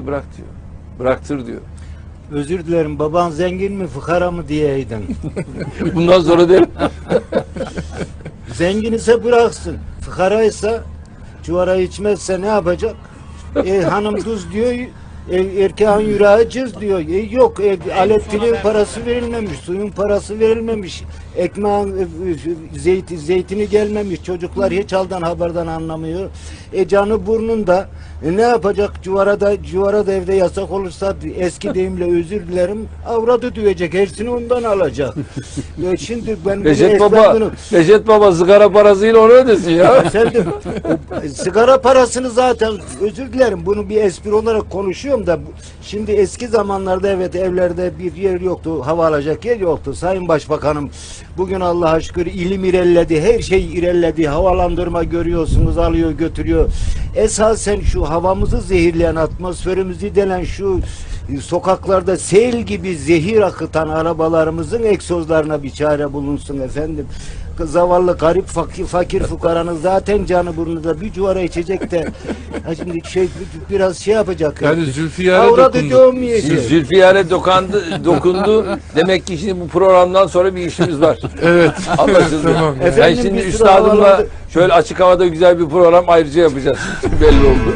içki bırak diyor. Bıraktır diyor. Özür dilerim baban zengin mi fıkara mı diyeydin. Bundan sonra der. Zengin ise bıraksın. Fıkara ise çuvara içmezse ne yapacak? E, hanım tuz diyor, erkeğin yüreği cız diyor. E, yok, e, elektriğin parası verilmemiş, suyun parası verilmemiş, ekmeğin, e, e, zeyti, zeytini gelmemiş, çocuklar hiç halden haberden anlamıyor. E canı burnunda. E, ne yapacak? Cuvarada, cuvarada evde yasak olursa eski deyimle özür dilerim. Avradı duyacak. Hepsini ondan alacak. e, şimdi ben bunu Recep Baba, esnafını- Recep Baba sigara parasıyla onu ödesin ya. Efendim o sigara parasını zaten özür dilerim bunu bir espri olarak konuşuyorum da şimdi eski zamanlarda evet evlerde bir yer yoktu hava alacak yer yoktu. Sayın Başbakanım bugün Allah'a şükür ilim ilerledi her şey ilerledi havalandırma görüyorsunuz alıyor götürüyor. Esasen şu havamızı zehirleyen atmosferimizi delen şu sokaklarda sel gibi zehir akıtan arabalarımızın egzozlarına bir çare bulunsun efendim. Zavallı garip fakir, fakir fukaranın zaten canı burnunda bir cuvara içecek de. Ha şimdi şey biraz şey yapacak. Yani Zülfiyar'a Avradı dokundu. dövmeyecek. Zülfiyar'e dokandı, dokundu. Demek ki şimdi bu programdan sonra bir işimiz var. Evet. Anlaşıldı. Tamam. Ben Efendim, şimdi bir sürü üstadımla şöyle açık havada güzel bir program ayrıca yapacağız. Belli oldu.